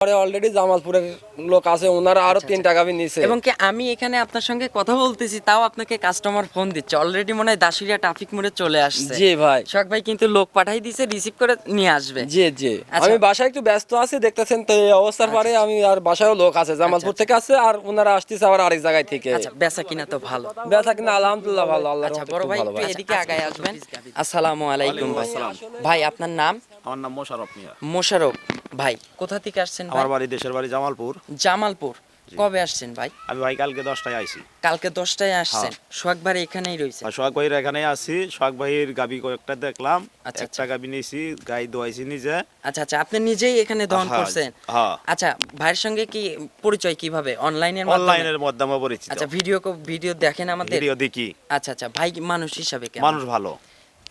পরে অলরেডি জামালপুরের লোক আছে ওনারা আরও তিনটা গাভি নিছে। এবং কি আমি এখানে আপনার সঙ্গে কথা বলতেছি তাও আপনাকে কাস্টমার ফোন দিচ্ছে। অলরেডি মনে হয় দাসুরিয়া ট্রাফিক মোড়ে চলে আসছে। জি ভাই। শখ ভাই কিন্তু লোক পাঠাই দিছে রিসিভ করে নিয়ে আসবে। জি জি। আচ্ছা। আমি বাসায় একটু ব্যস্ত আছি দেখতেছেন তো এই অবস্থার পরে আমি আর বাসায়ও লোক আছে জামালপুর থেকে আছে আর ওনারা আসতেছে আবার আরেক জায়গায় থেকে। আচ্ছা বেচা কিনা তো ভালো। ব্যথা কিনা আলহামদুলিল্লাহ ভালো আল্লাহ আচ্ছা বড় ভাই একটু এদিকে আগায় আসবেন। আসসালামু আলাইকুম ভাই। ভাই আপনার নাম? আমার নাম মোশারফ মিয়া। মোশারফ ভাই কোথা থেকে আসছেন ভাই? আমার বাড়ি দেশের বাড়ি জামালপুর। জামালপুর কবে আসছেন ভাই? আমি ভাই কালকে দশটায় আইছি। কালকে দশটায় আসছেন। হ্যাঁ। সোহাগ ভাই এখানেই রয়েছে সোহাগ ভাইয়ের এখানে আছি। সোহাগ ভাইয়ের গাবি কয়েকটা দেখলাম। আচ্ছা, একটা গাবি নিয়েছি গাই দোয়াইছি নিজে। আচ্ছা আচ্ছা আপনি নিজেই এখানে দহন হ্যাঁ, করছেন? হ্যাঁ। আচ্ছা ভাইয়ের সঙ্গে কি পরিচয় কীভাবে? অনলাইনের মাধ্যমে? অনলাইনের মাধ্যমে পরিচিত। আচ্ছা ভিডিও ভিডিও দেখেন আমাদের? ভিডিও দেখি। আচ্ছা আচ্ছা ভাই মানুষ হিসাবে কেমন? মানুষ ভালো।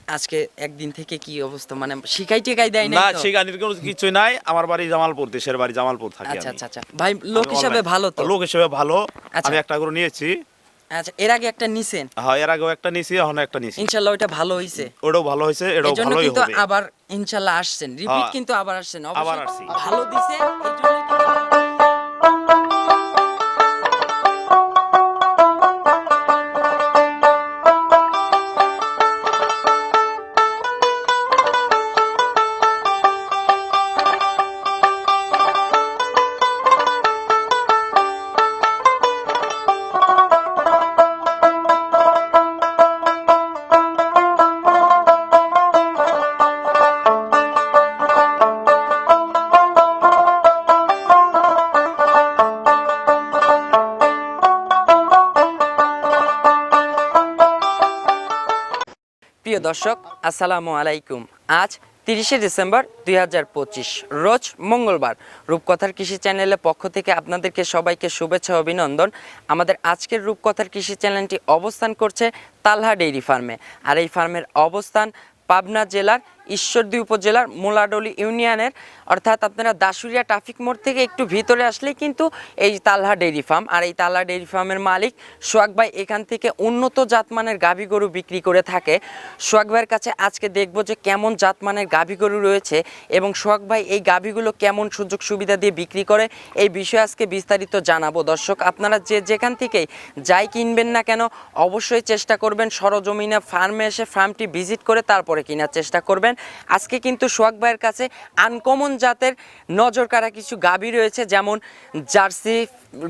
আজকে একদিন থেকে কি অবস্থা? মানে শিখাই টেকাই দেয় না সেখানের কোনো কিছুই নাই। আমার বাড়ি জামালপুর দেশের বাড়ি জামালপুর থাকি আচ্ছা আচ্ছা আচ্ছা। ভাই লোক হিসাবে ভালো তো? লোক হিসেবে ভালো। আচ্ছা। আমি একটা করে নিয়েছি। আচ্ছা এর আগে একটা নিছেন? হ্যাঁ এর আগেও একটা এখন একটা ভালো হইছে। ওটাও ভালো এটাও জন্য কিন্তু আবার ইনশাল্লাহ আসছেন। রিপিট হ্যাঁ। কিন্তু আবার আসছেন। অবশ্যই ভালো দিছে এই জন্যই প্রিয় দর্শক, আসসালামু আলাইকুম। আজ তিরিশে ডিসেম্বর দুই হাজার পঁচিশ, রোজ মঙ্গলবার। রূপকথার কৃষি চ্যানেলের পক্ষ থেকে আপনাদেরকে সবাইকে শুভেচ্ছা, অভিনন্দন। আমাদের আজকের রূপকথার কৃষি চ্যানেলটি অবস্থান করছে তালহা ডেইরি ফার্মে। আর এই ফার্মের অবস্থান পাবনা জেলার ঈশ্বরদী উপজেলার মোলাডলি ইউনিয়নের, অর্থাৎ আপনারা দাসুরিয়া ট্রাফিক মোড় থেকে একটু ভিতরে আসলেই কিন্তু এই তালহা ডেইরি ফার্ম আর এই তালহা ডেইরি ফার্মের মালিক সোহাগ ভাই এখান থেকে উন্নত জাতমানের গাভী গরু বিক্রি করে থাকে। সোহাগ ভাইয়ের কাছে আজকে দেখব যে কেমন জাতমানের গাভী গরু রয়েছে এবং সোহাগ ভাই এই গাভীগুলো কেমন সুযোগ সুবিধা দিয়ে বিক্রি করে এই বিষয়ে আজকে বিস্তারিত জানাব। দর্শক, আপনারা যে যেখান থেকেই যাই কিনবেন না কেন, অবশ্যই চেষ্টা করবেন সরজমিনে ফার্মে এসে ফার্মটি ভিজিট করে তারপরে কেনার চেষ্টা করবেন। আজকে কিন্তু সোহাগ ভাইয়ের কাছে আনকমন জাতের নজর কাড়া কিছু গাভী রয়েছে, যেমন জার্সি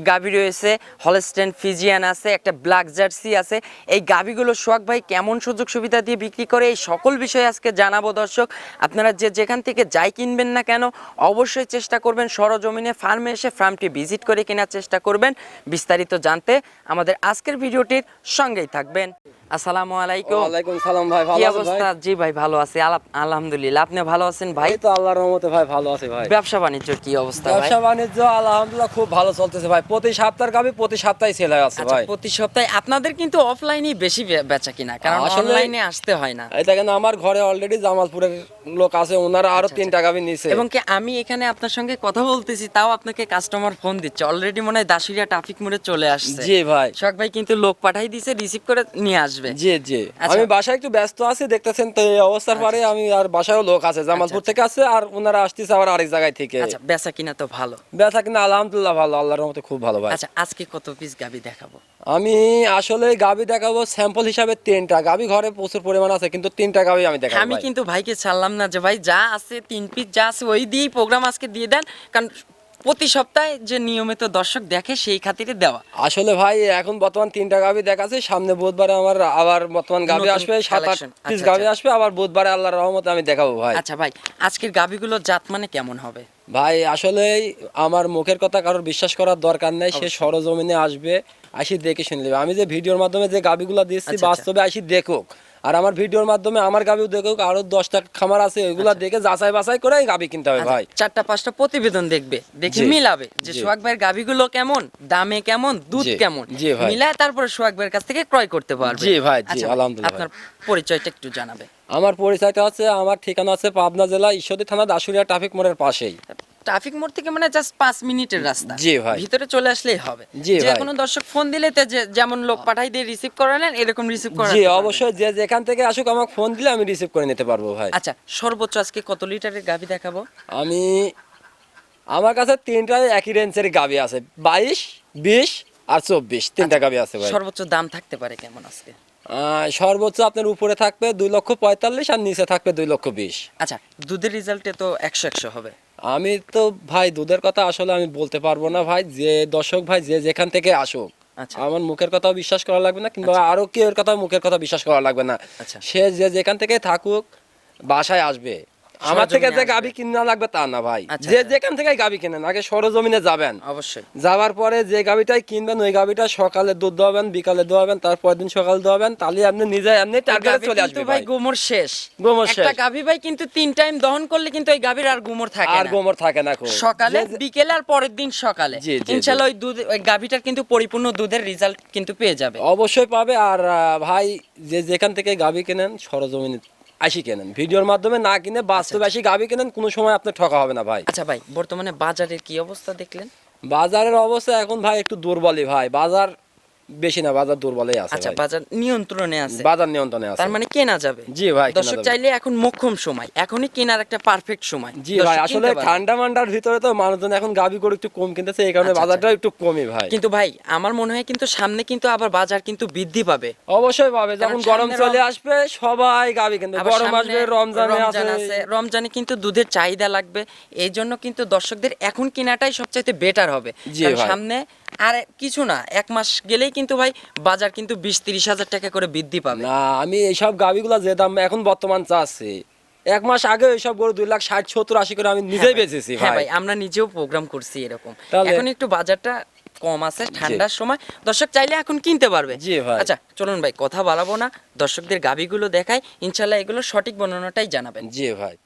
গাভী রয়েছে, হলস্টেন ফিজিয়ান আছে, একটা ব্ল্যাক জার্সি আছে। এই গাভীগুলো সোহাগ ভাই কেমন সুযোগ সুবিধা দিয়ে বিক্রি করে, এই সকল বিষয়ে আজকে জানাব দর্শক। আপনারা যে যেখান থেকে যাই কিনবেন না কেন, অবশ্যই চেষ্টা করবেন সরজমিনে ফার্মে এসে ফার্মটি ভিজিট করে কেনার চেষ্টা করবেন। বিস্তারিত জানতে আমাদের আজকের ভিডিওটির সঙ্গেই থাকবেন। আসসালামু আলাইকুম। ওয়ালাইকুম সালাম ভাই ভালো আছেন অবস্থা? জি ভাই ভালো আছি। আলহামদুলিল্লাহ আপনি ভালো আছেন ভাই? তো আল্লাহর রহমতে ভাই ভালো আছে ভাই। ব্যবসা বাণিজ্যের কি অবস্থা ভাই? ব্যবসা বাণিজ্য আলহামদুলিল্লাহ খুব ভালো চলতেছে ভাই। প্রতি সপ্তাহের গাবি প্রতি সপ্তাহে ছেলে আছে আচ্ছা ভাই। প্রতি সপ্তাহে আপনাদের কিন্তু অফলাইনেই বেশি বেচা কিনা কারণ অনলাইনে আসতে হয় না। এই দেখেন আমার ঘরে অলরেডি জামালপুরের লোক আছে ওনারা আরও তিনটা গাবি নিছে। এবং কি আমি এখানে আপনার সঙ্গে কথা বলতেছি তাও আপনাকে কাস্টমার ফোন দিচ্ছে। অলরেডি মনে হয় দাসুরিয়া ট্রাফিক মোড়ে চলে আসছে। জি ভাই। শখ ভাই কিন্তু লোক পাঠাই দিছে রিসিভ করে নিয়ে আসবে। জি জি। আচ্ছা। আমি বাসায় একটু ব্যস্ত আছি দেখতেছেন তো এই অবস্থার পরে আমি আর বাসায়ও লোক আছে জামালপুর থেকে আছে আর ওনারা আসতেছে আবার আরেক জায়গায় থেকে। আচ্ছা বেচা কিনা তো ভালো। ব্যথা কিনা আলহামদুলিল্লাহ ভালো আল্লাহর রহমতে খুব ভালো ভাই। আচ্ছা আজকে কত পিস গাবি দেখাবো? আমি আসলে গাবি দেখাবো স্যাম্পল হিসাবে তিনটা। গাবি ঘরে প্রচুর পরিমাণ আছে কিন্তু তিনটা গাবি আমি দেখাবো আমি। কিন্তু ভাইকে ছাড়লাম না যে ভাই যা আছে তিন পিস যা আছে ওই দিয়েই প্রোগ্রাম আজকে দিয়ে দেন কারণ প্রতি সপ্তাহে যে নিয়মিত দর্শক দেখে সেই খাতিরে দেওয়া। আসলে ভাই এখন বর্তমান তিনটা গাবি দেখাচ্ছে সামনে বুধবারে আমার আবার বর্তমান নতুন আসবে সাত আট। পিস আচ্ছা, আচ্ছা। আসবে আবার বুধবারে আল্লাহর রহমতে আমি দেখাবো ভাই। আচ্ছা ভাই আজকের গাবিগুলোর জাত মানে কেমন হবে? ভাই আসলে আমার মুখের কথা কারোর বিশ্বাস করার দরকার নাই সে সরজমিনে আসবে আসি দেখে শুনে নেবে। আমি যে ভিডিওর মাধ্যমে যে গাবিগুলো দিচ্ছি আচ্ছা, বাস্তবে আসি দেখুক। আর আমার ভিডিওর মাধ্যমে আমার গাবিও দেখুক আরও দশটা খামার আছে ওইগুলা দেখে যাচাই বাছাই করে গাবি কিনতে হবে আচ্ছা, ভাই। চারটা পাঁচটা প্রতিবেদন দেখবে দেখে মিলাবে যে। সোহাগ ভাইয়ের গাবিগুলো কেমন দামে কেমন দুধ কেমন মিলায় তারপরে সোহাগ ভাইয়ের কাছ থেকে ক্রয় করতে পারবে। জি ভাই, জি, আচ্ছা, আলহামদুলিল্লাহ আপনার পরিচয়টা একটু জানাবে আমার পরিচয়টা হচ্ছে আমার ঠিকানা আছে পাবনা জেলা ঈশ্বরদী থানা দাসুরিয়া ট্রাফিক মোড়ের পাশেই। ট্রাফিক মোড় থেকে মানে জাস্ট পাঁচ মিনিটের রাস্তা। জি ভাই। ভিতরে চলে আসলেই হবে। জি যে। কোনো দর্শক ফোন দিলে তে যেমন লোক পাঠাই দিয়ে রিসিভ করালেন এরকম রিসিভ করা জি অবশ্যই যে যেখান থেকে আসুক আমাকে ফোন দিলে আমি রিসিভ করে নিতে পারব ভাই। আচ্ছা সর্বোচ্চ আজকে কত লিটারের গাভি দেখাবো? আমি আমার কাছে তিনটাই একই রেঞ্জের গাবি আছে। বাইশ বিশ আর চব্বিশ। তিনটা গাবি আছে ভাই। সর্বোচ্চ দাম থাকতে পারে কেমন আজকে? সর্বোচ্চ আপনার উপরে থাকবে দুই লক্ষ পঁয়তাল্লিশ আর নিচে থাকবে দুই লক্ষ বিশ। আচ্ছা দুধের রেজাল্টে তো একশো একশো হবে। আমি তো ভাই দুধের কথা আসলে আমি বলতে পারব না ভাই যে দর্শক ভাই যে যেখান থেকে আসুক আচ্ছা। আমার মুখের কথাও বিশ্বাস করা লাগবে না কিংবা আরও কেউ ওর কথা মুখের কথা বিশ্বাস করা লাগবে না আচ্ছা। সে যে যেখান থেকে থাকুক বাসায় আসবে আমার থেকে যে। গাবি কিনা লাগবে তা না ভাই। আচ্ছা, যে আচ্ছা। যেখান থেকে গাবি কিনেন আগে সরজমিনে যাবেন। অবশ্যই। যাওয়ার পরে যে গাবিটাই কিনবেন ওই গাবিটা সকালে দুধ দোয়াবেন বিকালে দোয়াবেন তারপর দিন সকালে দোয়াবেন তাহলে আপনি নিজে এমনি টার্গেটে চলে আসবে ভাই গোমর শেষ। গোমর শেষ। একটা। গাভী ভাই কিন্তু তিন টাইম দহন করলে কিন্তু ওই গাভীর আর গোমর থাকে না। আর গোমর থাকে না সকালে বিকেলে আর পরের দিন সকালে। ইনশাআল্লাহ ওই দুধ ওই গাভীটার কিন্তু পরিপূর্ণ দুধের রেজাল্ট কিন্তু পেয়ে যাবে। অবশ্যই পাবে। আর ভাই যে যেখান থেকে গাবি কেনেন সরজমিনে আসি কেনেন। ভিডিওর মাধ্যমে না কিনে বাস্তবে আসি গাবি কেনেন কোনো সময় আপনার ঠকা হবে না ভাই। আচ্ছা ভাই বর্তমানে বাজারের কি অবস্থা দেখলেন? বাজারের অবস্থা এখন ভাই একটু দুর্বলই ভাই। বাজার বেশি না বাজার দুর্বলই আছে আচ্ছা বাজার নিয়ন্ত্রণে আছে। বাজার নিয়ন্ত্রণে আছে। তার মানে কেনা যাবে? জি ভাই, দর্শক চাইলে এখন মোক্ষম সময় এখনই কেনার একটা পারফেক্ট সময়। জি ভাই আসলে ঠান্ডা মান্ডার ভিতরে তো মানুষজন এখন গাবি করে একটু কম কিনতেছে এই কারণে আচ্ছা, বাজারটা একটু কমই ভাই। কিন্তু ভাই আমার মনে হয় কিন্তু সামনে কিন্তু আবার বাজার কিন্তু বৃদ্ধি পাবে। অবশ্যই পাবে যখন গরম চলে আসবে সবাই গাবি কিনবে। গরম আসবে রমজানে রমজান আছে। রমজানে কিন্তু দুধের চাহিদা লাগবে এই জন্য কিন্তু দর্শকদের এখন কেনাটাই সবচাইতে বেটার হবে। সামনে আর কিছু না এক মাস গেলেই কিন্তু ভাই বাজার কিন্তু বিশ তিরিশ হাজার টাকা করে বৃদ্ধি পাবে। না আমি এইসব গাবিগুলা যে দাম এখন বর্তমান চাচ্ছি এক মাস আগে এইসব গরু দুই লাখ ষাট সত্তর আশি করে আমি নিজেই বেঁচেছি হ্যাঁ ভাই আমরা নিজেও প্রোগ্রাম করছি এরকম। এখন একটু বাজারটা কম আছে ঠান্ডার সময়। দর্শক চাইলে এখন কিনতে পারবে। জি ভাই। আচ্ছা চলুন ভাই কথা বাড়াবো না। দর্শকদের গাবিগুলো দেখাই ইনশাল্লাহ এগুলো সঠিক বর্ণনাটাই জানাবেন। জি ভাই।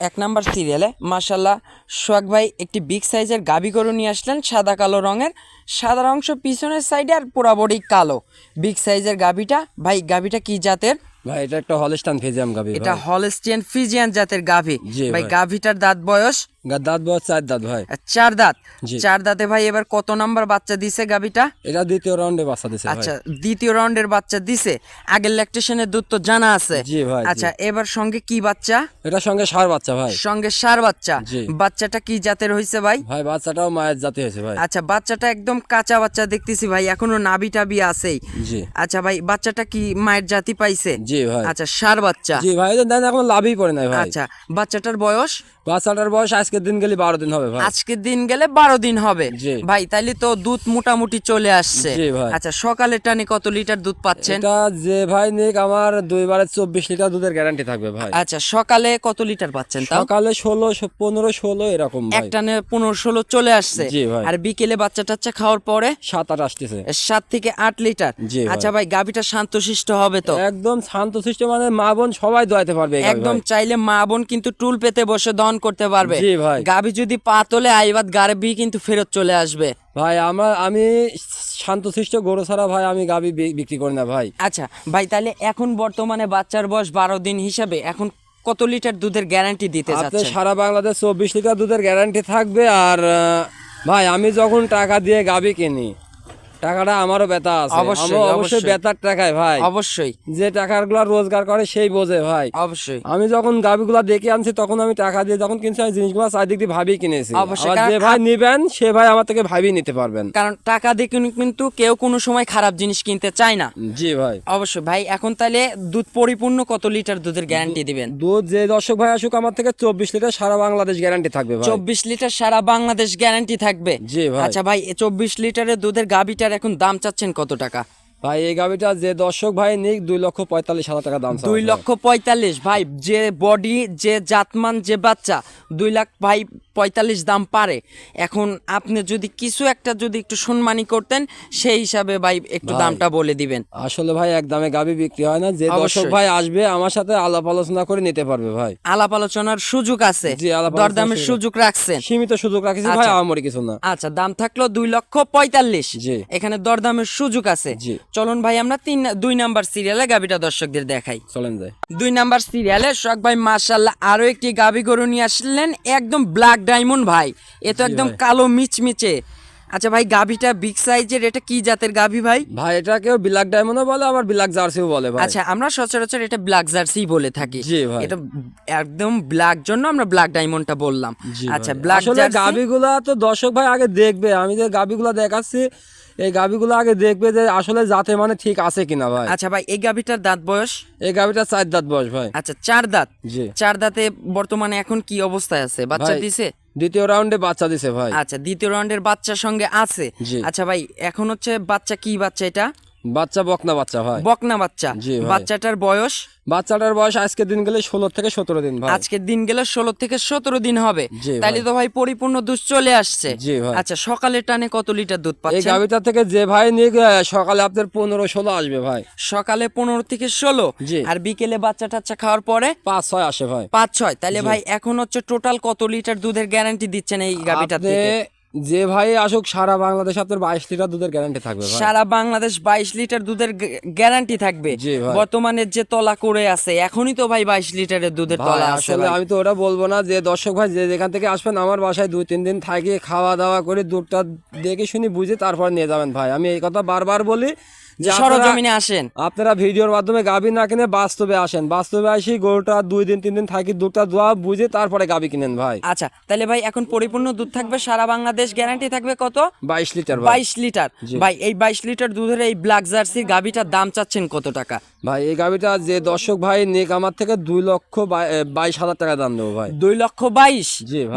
এক নাম্বার সিরিয়ালে মাশাল্লাহ সোহাগ ভাই একটি বিগ সাইজের গাবি গরু নিয়ে আসলেন সাদা কালো রঙের। সাদা অংশ পিছনের সাইডে আর পোড়াবড়ি কালো। বিগ সাইজের গাবিটা ভাই গাবিটা কি জাতের? ভাই এটা একটা হলস্টান ফিজিয়াম গাবি এটা হলস্টিয়ান ফিজিয়ান জাতের গাভি। ভাই। গাভিটার দাঁত বয়স দাঁত বয়স চার দাঁত ভাই। চার দাঁত? চার দাঁতে ভাই এবার কত নাম্বার বাচ্চা দিছে গাভিটা এটা দ্বিতীয় রাউন্ডে বাচ্চা দিছে আচ্ছা দ্বিতীয় রাউন্ডের বাচ্চা দিছে। আগের ল্যাকটেশনের দুধ তো জানা আছে। জি ভাই, আচ্ছা এবার সঙ্গে কি বাচ্চা? সঙ্গে সার বাচ্চা ভাই। সঙ্গে সার বাচ্চা। বাচ্চাটা কি জাতের হইছে ভাই? ভাই বাচ্চাটাও মায়ের জাতি হয়েছে ভাই। আচ্ছা বাচ্চাটা একদম কাঁচা বাচ্চা দেখতেছি ভাই এখনও নাবি টাবি আছেই। জি। আচ্ছা ভাই বাচ্চাটা কি মায়ের জাতি পাইছে? জি ভাই। আচ্ছা সার বাচ্চা। জি ভাই এটা এখন লাভই পড়ে নাই ভাই। আচ্ছা বাচ্চাটার বয়স? বাচ্চাটার বয়স আজকের দিন গেলে বারো দিন হবে ভাই। আজকের দিন গেলে বারো দিন হবে। ভাই তাইলে তো দুধ মোটামুটি চলে আসছে। আচ্ছা সকালে টানে কত লিটার দুধ পাচ্ছেন? এটা যে ভাই নিক আমার দুইবারে চব্বিশ লিটার দুধের গ্যারান্টি থাকবে ভাই। আচ্ছা সকালে কত লিটার পাচ্ছেন সকালে ষোলো পনেরো ষোলো এরকম ভাই। একটানে পনেরো ষোলো চলে আসছে। আর বিকেলে বাচ্চা টাচ্চা খাওয়ার পরে? সাত আট আসতেছে। সাত থেকে আট লিটার। আচ্ছা ভাই গাভিটা শান্তশিষ্ট হবে তো? একদম শান্ত সৃষ্ট মানে মা বোন সবাই দোয়াতে পারবে একদম চাইলে মা বোন কিন্তু টুল পেতে বসে দহন করতে পারবে। জি ভাই। গাভি যদি পা তোলে আইবাদ গারবি কিন্তু ফেরত চলে আসবে। ভাই আমার আমি শান্তশিষ্ট গরু ছাড়া ভাই আমি গাবি বিক্রি করি না ভাই। আচ্ছা ভাই তাহলে এখন বর্তমানে বাচ্চার বয়স বারো দিন হিসাবে এখন কত লিটার দুধের গ্যারান্টি দিতে আপনি সারা বাংলাদেশ চব্বিশ লিটার দুধের গ্যারান্টি থাকবে আর ভাই আমি যখন টাকা দিয়ে গাবি কিনি টাকাটা আমারও ব্যথা আছে। অবশ্যই, অবশ্যই। বেতার টাকায় ভাই। অবশ্যই। যে টাকাগুলো রোজগার করে সেই বোঝে ভাই। অবশ্যই। আমি যখন গাবিগুলা দেখে আনছি তখন আমি টাকা দিয়ে যখন কিনছি আমি জিনিসগুলো চারিদিক দিয়ে ভাবি কিনেছি। অবশ্যই, যে ভাই নিবেন সে ভাই আমার থেকে ভাবি নিতে পারবেন। কারণ টাকা দিয়ে কিন্তু কেউ কোনো সময় খারাপ জিনিস কিনতে চায় না। জি ভাই। অবশ্যই। ভাই এখন তাহলে দুধ পরিপূর্ণ কত লিটার দুধের গ্যারান্টি দিবেন? দুধ যে দর্শক ভাই আসুক আমার থেকে চব্বিশ লিটার সারা বাংলাদেশ গ্যারান্টি থাকবে চব্বিশ লিটার সারা বাংলাদেশ গ্যারান্টি থাকবে? জি ভাই। আচ্ছা ভাই চব্বিশ লিটারের দুধের এখন দাম চাচ্ছেন কত টাকা? ভাই এই গাবিটা যে দর্শক ভাই নিক দুই লক্ষ পঁয়তাল্লিশ হাজার টাকা দাম দুই লক্ষ পঁয়তাল্লিশ। ভাই যে বডি যে জাতমান যে বাচ্চা দুই লাখ ভাই পঁয়তাল্লিশ দাম পারে। এখন আপনি যদি কিছু একটা যদি একটু সম্মানী করতেন সেই হিসাবে ভাই একটু দামটা বলে দিবেন। আসলে ভাই এক দামে গাবি বিক্রি হয় না। যে দর্শক ভাই আসবে আমার সাথে আলাপ আলোচনা করে নিতে পারবে ভাই। আলাপ আলোচনার সুযোগ আছে। দরদামের সুযোগ। রাখছেন। সীমিত সুযোগ রাখিছি ভাই আচ্ছা। কিছু না। আচ্ছা দাম থাকল দুই লক্ষ পঁয়তাল্লিশ। এখানে দরদামের সুযোগ আছে। জি। চলুন ভাই আমরা তিন দুই নাম্বার সিরিয়ালে গাবিটা দর্শকদের দেখাই। চলেন যায় দুই নাম্বার সিরিয়ালে শখ ভাই মার্শাল্লাহ আরও একটি গাবি গরু নিয়ে আসলেন একদম ব্ল্যাক ডায়মন্ড ভাই। এ তো একদম কালো মিচমিচে। আচ্ছা ভাই গাভিটা বিগ সাইজের এটা কি জাতের গাভি ভাই? ভাই এটা কেউ ব্ল্যাক ডায়মন্ডও বলে আবার ব্ল্যাক জার্সিও বলে ভাই। আচ্ছা আমরা সচরাচর এটা ব্ল্যাক জার্সি বলে থাকি। জি ভাই। এটা একদম ব্ল্যাক জন্য আমরা ব্ল্যাক ডায়মন্ডটা বললাম। আচ্ছা। ব্ল্যাক আসলে জার্সি গাবিগুলা তো দর্শক ভাই আগে দেখবে। আমি যে গাবিগুলা দেখাচ্ছি এই গাভিগুলো আগে দেখবে যে আসলে জাতে মানে ঠিক আছে কিনা ভাই। আচ্ছা ভাই এই গাভিটার দাঁত বয়স? এই গাভিটার চার দাঁত বয়স ভাই। আচ্ছা চার দাঁত? জি। চার দাঁতে বর্তমানে এখন কি অবস্থায় আছে? বাচ্চা দিছে? দ্বিতীয় রাউন্ডে বাচ্চা দিছে ভাই। আচ্ছা দ্বিতীয় রাউন্ডের বাচ্চার সঙ্গে আছে। আচ্ছা ভাই এখন হচ্ছে বাচ্চা কি বাচ্চা এটা? বাচ্চা বকনা বাচ্চা ভাই। বকনা বাচ্চা। বাচ্চাটার বয়স? বাচ্চাটার বয়স আজকে দিন গেলে ষোলো থেকে সতেরো দিন ভাই। আজকের দিন গেলে ষোলো থেকে সতেরো দিন হবে। তাইলে তো ভাই পরিপূর্ণ দুধ চলে আসছে। জি ভাই। আচ্ছা সকালে টানে কত লিটার দুধ এই পাচ্ছেন? গাবিটা থেকে যে ভাই নিয়ে সকালে আপনার পনেরো ষোলো আসবে ভাই। সকালে পনেরো থেকে ষোলো। আর বিকেলে বাচ্চা টাচ্চা খাওয়ার পরে? পাঁচ ছয় আসে ভাই। পাঁচ ছয়। তাহলে ভাই এখন হচ্ছে টোটাল কত লিটার দুধের গ্যারান্টি দিচ্ছেন এই গাভিটা থেকে? যে ভাই আসুক সারা বাংলাদেশ আপনার বাইশ লিটার দুধের গ্যারান্টি থাকবে সারা বাংলাদেশ বাইশ লিটার দুধের গ্যারান্টি থাকবে। বর্তমানে যে তলা করে আছে এখনই তো ভাই বাইশ লিটারের দুধের তলা আছে আসলে আমি তো ওটা বলব না যে দর্শক ভাই যে যেখান থেকে আসবেন আমার বাসায় দুই তিন দিন থাকি খাওয়া দাওয়া করে দুধটা দেখে শুনি বুঝে তারপর নিয়ে যাবেন ভাই। আমি এই কথা বারবার বলি সরজমিনে আসেন। আপনারা ভিডিওর মাধ্যমে গাবি না কিনে বাস্তবে আসেন। বাস্তবে আসি গরুটা দুই দিন তিন দিন থাকি দুধটা দোয়া বুঝে তারপরে গাবি কিনেন ভাই। আচ্ছা তাহলে ভাই এখন পরিপূর্ণ দুধ থাকবে সারা বাংলাদেশ গ্যারান্টি থাকবে কত? বাইশ লিটার ভাই। বাইশ লিটার। ভাই এই বাইশ লিটার দুধের এই ব্ল্যাক জার্সির গাভিটার দাম চাচ্ছেন কত টাকা? ভাই এই গাবিটা যে দর্শক ভাই নেক আমার থেকে দুই লক্ষ বাইশ হাজার টাকা দাম দেবো ভাই। দুই লক্ষ বাইশ।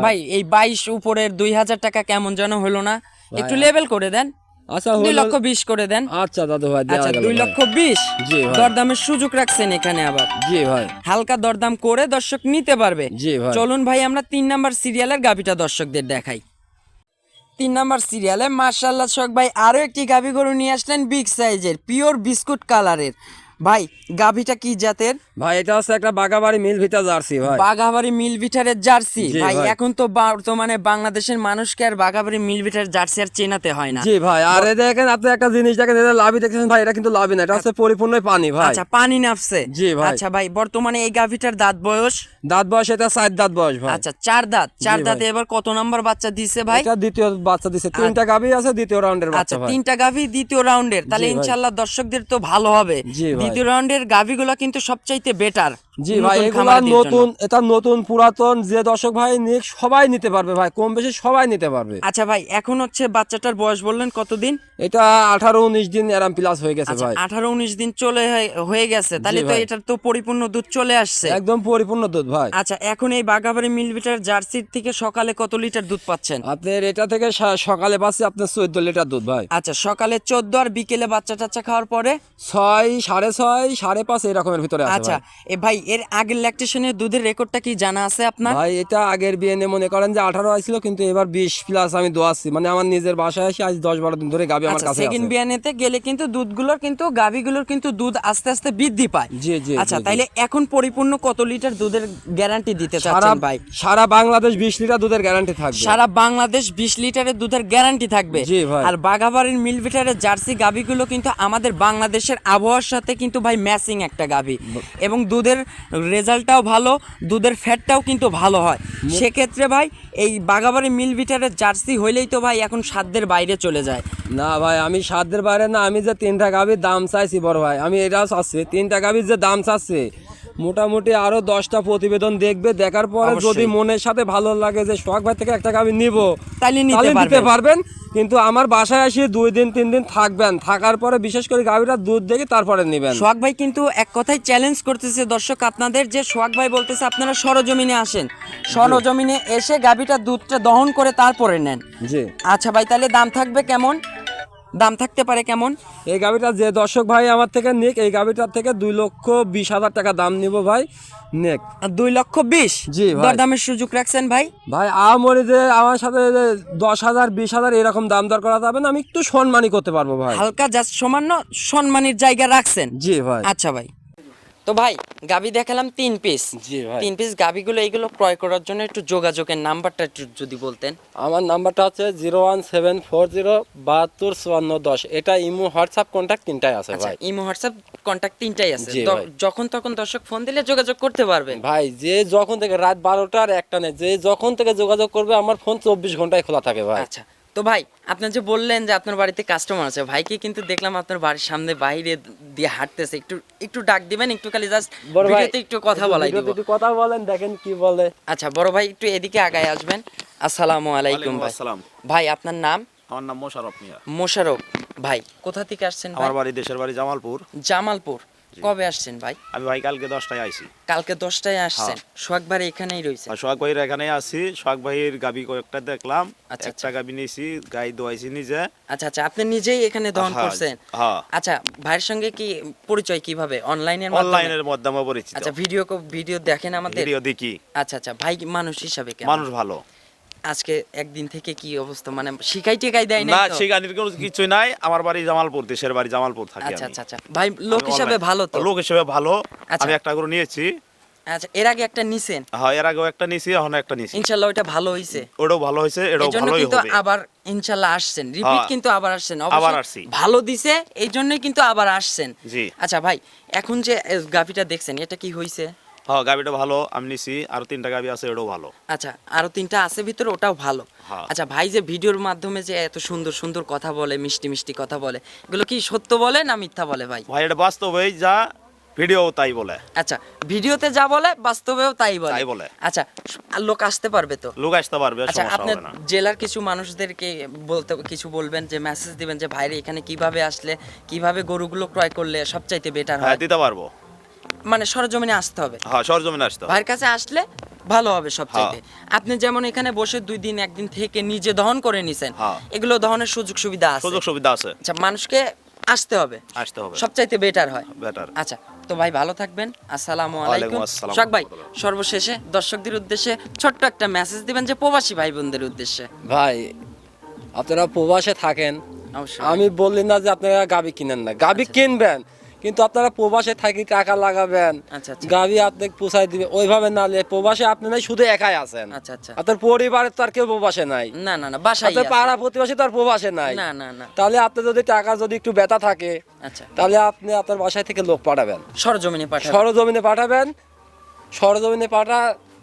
ভাই। এই বাইশ উপরের দুই হাজার টাকা কেমন যেন হলো না? একটু লেভেল করে দেন। আচ্ছা দুই লক্ষ বিশ করে দেন। আচ্ছা দাদু ভাই আচ্ছা দুই লক্ষ বিশ? জি ভাই। দরদামের সুযোগ রাখছেন এখানে আবার। জি ভাই। হালকা দরদাম করে দর্শক নিতে পারবে। জি ভাই। চলুন ভাই আমরা তিন নাম্বার সিরিয়ালের গাভিটা দর্শকদের দেখাই। তিন নাম্বার সিরিয়ালে মার্শাল্লাহ শখ ভাই আরও একটি গাভি গরু নিয়ে আসলেন বিগ সাইজের পিওর বিস্কুট কালারের। ভাই গাভিটা কি জাতের? ভাই এটা হচ্ছে একটা বাগাবাড়ি মিল ভিটা জার্সি ভাই। বাঘাবাড়ি মিল ভিটারের জার্সি? ভাই। এখন তো বর্তমানে বাংলাদেশের মানুষকে আর বাঘাবাড়ি মিল ভিটার জার্সি আর চেনাতে হয় না। জি ভাই। আর এই দেখেন আপনি একটা জিনিস দেখেন এটা লাভি দেখেছেন ভাই এটা কিন্তু লাভি না। এটা হচ্ছে পরিপূর্ণ পানি ভাই। আচ্ছা পানি নামছে জি ভাই। আচ্ছা ভাই বর্তমানে এই গাভিটার দাঁত বয়স? দাঁত বয়স এটা চার দাঁত বয়স ভাই। আচ্ছা চার দাঁত। চার। দাঁতে এবার কত নাম্বার বাচ্চা দিছে ভাই? এটা দ্বিতীয় বাচ্চা দিছে। তিনটা গাবি আছে দ্বিতীয় রাউন্ডের আচ্ছা বাচ্চা ভাই। তিনটা গাভি দ্বিতীয় রাউন্ডের তাহলে। ইনশাল্লাহ দর্শকদের তো ভালো হবে। জি ভাই। দ্বিতীয় রাউন্ডের গাভিগুলো কিন্তু সবচাইতে বেটার জি ভাই এগুলা নতুন এটা নতুন পুরাতন যে দর্শক ভাই নিক সবাই নিতে পারবে ভাই কম বেশি সবাই নিতে পারবে। আচ্ছা ভাই এখন হচ্ছে বাচ্চাটার বয়স বললেন কতদিন? এটা আঠারো উনিশ দিন এরাম প্লাস হয়ে গেছে আচ্ছা ভাই। আঠারো উনিশ দিন চলে হয়ে- গেছে। তাহলে তো এটার তো পরিপূর্ণ দুধ চলে আসছে। একদম পরিপূর্ণ দুধ ভাই। আচ্ছা এখন এই বাঘাবাড়ি মিলবিটার জার্সির থেকে সকালে কত লিটার দুধ পাচ্ছেন? আপনার এটা থেকে সকালে পাচ্ছি আপনার চোদ্দ লিটার দুধ ভাই। আচ্ছা সকালে চোদ্দ আর বিকেলে বাচ্চা টাচ্চা খাওয়ার পরে? ছয় সাড়ে ছয় সাড়ে পাঁচ এরকমের ভিতরে আচ্ছা এ ভাই এর আগের ল্যাকটেশনের দুধের রেকর্ডটা কি জানা আছে আপনার? ভাই এটা আগের বিয়ে নিয়ে মনে করেন যে আঠারো আসছিল কিন্তু এবার বিশ প্লাস আমি দোয়াচ্ছি। মানে আমার নিজের বাসায় আসি আজ দশ বারো দিন ধরে গাবি আমার আচ্ছা কাছে সেকেন্ড বিয়ানেতে গেলে কিন্তু দুধগুলোর কিন্তু গাভিগুলোর কিন্তু দুধ আস্তে আস্তে বৃদ্ধি পায়। জি জি আচ্ছা। তাইলে এখন পরিপূর্ণ কত লিটার দুধের গ্যারান্টি দিতে চাচ্ছেন ভাই? সারা বাংলাদেশ বিশ লিটার দুধের গ্যারান্টি থাকবে। সারা বাংলাদেশ বিশ লিটারের দুধের গ্যারান্টি থাকবে। জি ভাই। আর বাঘাবাড়ির মিল ভিটারের জার্সি গাভিগুলো কিন্তু আমাদের বাংলাদেশের আবহাওয়ার সাথে কিন্তু ভাই ম্যাচিং একটা গাভি এবং দুধের রেজাল্টটাও ভালো দুধের ফ্যাটটাও কিন্তু ভালো হয়। সেক্ষেত্রে ভাই এই বাগাবাড়ি মিল ভিটারের জার্সি হইলেই তো ভাই এখন সাধ্যের বাইরে চলে যায়। না ভাই আমি সাধ্যের বাইরে না আমি যে তিনটা গাভীর দাম চাইছি বড় ভাই আমি এটাও চাচ্ছি তিনটা গাভীর যে দাম চাচ্ছি মোটামুটি আরও দশটা প্রতিবেদন দেখবে। দেখার পরে যদি মনের সাথে ভালো লাগে যে শখ ভাই থেকে একটা গাভি নিব তাহলে নিতে পারবেন। কিন্তু আমার বাসায় এসে দুই দিন তিন দিন থাকবেন। থাকার পরে বিশেষ করে গাভিটা দুধ দেখে তারপরে নেবেন। সোহাগ ভাই কিন্তু এক কথাই চ্যালেঞ্জ করতেছে দর্শক আপনাদের যে সোহাগ ভাই বলতেছে আপনারা সরজমিনে আসেন। সরজমিনে এসে গাভিটা দুধটা দহন করে তারপরে নেন। জি। আচ্ছা ভাই তাহলে দাম থাকবে কেমন? দাম থাকতে পারে কেমন? এই গাড়িটা যে দর্শক ভাই আমার থেকে নিক এই গাড়িটার থেকে দুই লক্ষ বিশ হাজার টাকা দাম নিব ভাই নেক। দুই লক্ষ বিশ? জি ভাই। দরদামের সুযোগ রাখছেন ভাই? ভাই আমরি যে আমার সাথে দশ হাজার বিশ হাজার এরকম দাম দর করা যাবে না আমি একটু সম্মানই করতে পারব ভাই। হালকা যা সামান্য সম্মানের জায়গা রাখছেন? জি ভাই। আচ্ছা ভাই। তো ভাই গাবি দেখালাম তিন পিস তিন পিস গাবিগুলো এইগুলো ক্রয় করার জন্য একটু যোগাযোগের নাম্বারটা একটু যদি বলতেন। আমার নাম্বারটা হচ্ছে zero one seven four zero বাহাত্তর চুয়ান্ন দশ। এটা ইমো হোয়াটসঅ্যাপ কন্ট্যাক্ট তিনটাই আছে আচ্ছা ভাই। ইমো হোয়াটসঅ্যাপ কন্ট্যাক্ট তিনটাই আছে। যখন তখন দর্শক ফোন দিলে যোগাযোগ করতে পারবেন। ভাই যে যখন থেকে রাত বারোটার একটা নেই যে যখন থেকে যোগাযোগ করবে আমার ফোন চব্বিশ ঘন্টায় খোলা থাকে ভাই। আচ্ছা তো ভাই আপনি যে বললেন যে আপনার বাড়িতে কাস্টমার আছে ভাইকে কিন্তু দেখলাম আপনার বাড়ির সামনে বাইরে দিয়ে হাঁটতেছে। একটু একটু ডাক দিবেন একটু খালি জাস্ট বড় ভাই ভিডিওতে একটু কথা বলাই দিব। একটু কথা বলেন দেখেন কি বলে। আচ্ছা বড় ভাই একটু এদিকে আগায় আসবেন। আসসালামু আলাইকুম ভাই। আসসালাম। ভাই আপনার নাম? আমার নাম মোশারফ মিয়া। মোশারফ ভাই কোথা থেকে আসছেন ভাই? আমার বাড়ি দেশের বাড়ি জামালপুর। জামালপুর। কবে আসছেন ভাই? আমি ভাই কালকে দশটায় আইছি। কালকে দশটায় আসছেন। হ্যাঁ। সোহাগ বাড়ি এখানেই রয়েছে। সোহাগ ভাইয়ের এখানে আছি। সোহাগ ভাইয়ের গাবি কয়েকটা দেখলাম। আচ্ছা, একটা গাবি নিয়েছি গাই দোয়াইছি নিজে। আচ্ছা আচ্ছা আপনি নিজেই এখানে দহন হ্যাঁ, করছেন? হ্যাঁ। আচ্ছা ভাইয়ের সঙ্গে কি পরিচয় কীভাবে? অনলাইনের মাধ্যমে? অনলাইনের মাধ্যমে পরিচিত। আচ্ছা ভিডিও ভিডিও দেখেন আমাদের? ভিডিও দেখি। আচ্ছা আচ্ছা ভাই মানুষ হিসাবে কেমন? মানুষ ভালো। আজকে একদিন থেকে কি অবস্থা? মানে শিখাই টিকাই দেয় না না সেখানের কোনো কিছুই নাই। আমার বাড়ি জামালপুর দেশের বাড়ি জামালপুর থাকি আচ্ছা আচ্ছা আচ্ছা। ভাই লোক হিসাবে ভালো তো? লোক হিসেবে ভালো। আচ্ছা। আমি একটা করে নিয়েছি। আচ্ছা এর আগে একটা নিছেন? হ্যাঁ এর আগেও একটা নিয়েছি এখন একটা নিয়েছি ইনশাল্লাহ ওটা ভালো হইছে। ওটাও ভালো হয়েছে এটাও জন্য ভালোই কিন্তু হবে। আবার ইনশাল্লাহ আসছেন। রিপিট হ্যাঁ। কিন্তু আবার আসছেন আবার আসছি। ভালো দিছে এই জন্যই কিন্তু আবার আসছেন। জি। আচ্ছা ভাই এখন যে গাভিটা দেখছেন এটা কি হইছে? হ্যাঁ গাবিটা ভালো আমি নিছি। আরও তিনটা গাবি আছে এটাও ভালো। আচ্ছা আরও তিনটা আছে ভিতরে ওটাও ভালো। হ্যাঁ। আচ্ছা ভাই যে ভিডিওর মাধ্যমে যে এত সুন্দর সুন্দর কথা বলে মিষ্টি মিষ্টি কথা বলে এগুলো কি সত্য বলে না মিথ্যা বলে ভাই? ভাই এটা বাস্তবেই যা ভিডিও তাই বলে। আচ্ছা ভিডিওতে যা বলে বাস্তবেও তাই বলে। তাই বলে। আচ্ছা আর লোক আসতে পারবে তো? লোক আসতে পারবে আচ্ছা আপনার জেলার কিছু মানুষদেরকে বলতে কিছু বলবেন যে মেসেজ দিবেন যে ভাইরে এখানে কীভাবে আসলে কীভাবে গরুগুলো ক্রয় করলে সবচাইতে বেটার হ্যাঁ? হয় দিতে পারব। মানে সরজমিনে আসতে হবে। হ্যাঁ সরজমিনে আসতে হবে। ভাইয়ের কাছে আসলে ভালো হবে সবচাইতে। আপনি যেমন এখানে বসে দুই দিন একদিন থেকে নিজে দহন করে নিছেন হ্যাঁ। এগুলো দহনের সুযোগ সুবিধা আছে। সুযোগ সুবিধা আছে। আচ্ছা মানুষকে আসতে হবে। আসতে হবে। সবচাইতে বেটার হয়। বেটার আচ্ছা তো ভাই ভালো থাকবেন। আসসালামু আলাইকুম। শখ ভাই সর্বশেষে দর্শকদের উদ্দেশ্যে ছোট্ট একটা মেসেজ দিবেন যে প্রবাসী ভাই বোনদের উদ্দেশ্যে। ভাই আপনারা প্রবাসে থাকেন। আমি বললি না যে আপনারা গাবি কিনেন না। গাবি কিনবেন। কিন্তু আপনারা প্রবাসে থাকি টাকা লাগাবেন গাড়ি আপনি পোষায় দিবে ওইভাবে না নিয়ে প্রবাসে নাই শুধু একাই আছেন। আচ্ছা আচ্ছা। আপনার পরিবারে তো আর কেউ প্রবাসে নাই। না না না বাসায় আপনার পাড়া প্রতিবেশী তো আর প্রবাসে নাই। না না না। তাহলে আপনার যদি টাকা যদি একটু ব্যথা থাকে আচ্ছা। তাহলে আপনি আপনার বাসায় থেকে লোক পাঠাবেন। সরজমিনে পাঠাবেন। সরজমিনে পাঠাবেন সরজমিনে পাঠা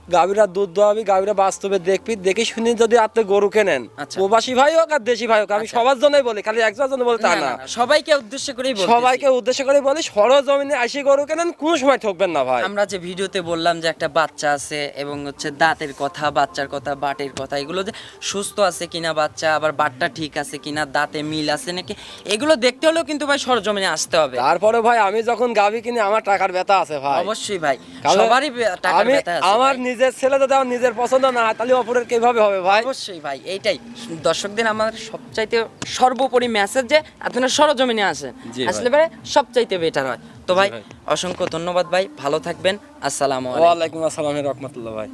গাভীরা দুধ দোয়াবি গাভীরা বাস্তবে দেখবি দেখে শুনে যদি আপনি গরু কেনেন আচ্ছা। প্রবাসী ভাই হোক আর দেশি ভাই হোক আমি আচ্ছা। সবার জন্যই বলি খালি একজনের জন্য বলি তা না, সবাইকে উদ্দেশ্য করেই বলতেছি। সবাইকে উদ্দেশ্য করে বলি সরজমিনে আসি গরু কেনেন কোনো সময় ঠকবেন না ভাই আমরা যে ভিডিওতে বললাম যে একটা বাচ্চা আছে এবং হচ্ছে দাঁতের কথা বাচ্চার কথা বাটের কথা এগুলো যে সুস্থ আছে কিনা বাচ্চা আবার বাটটা ঠিক আছে কিনা দাঁতে মিল আছে নাকি এগুলো দেখতে হলেও কিন্তু ভাই সরজমিনে আসতে হবে তারপরে ভাই আমি যখন গাভী কিনি আমার টাকার ব্যথা আছে ভাই অবশ্যই ভাই সবারই টাকার ব্যথা আছে আমার। নিজের ছেলে তো আমার নিজের পছন্দ না হয় তাহলে অপরের কীভাবে হবে ভাই? অবশ্যই ভাই এইটাই। দর্শকদের আমার সবচাইতে সর্বোপরি মেসেজ যে আপনারা সরজমিনে আসেন আসলে ভাই। সবচাইতে বেটার হয়। তো ভাই। অসংখ্য ধন্যবাদ ভাই ভালো থাকবেন আসসালামু আলাইকুম। আসসালাম রহমতুল্লাহ ভাই।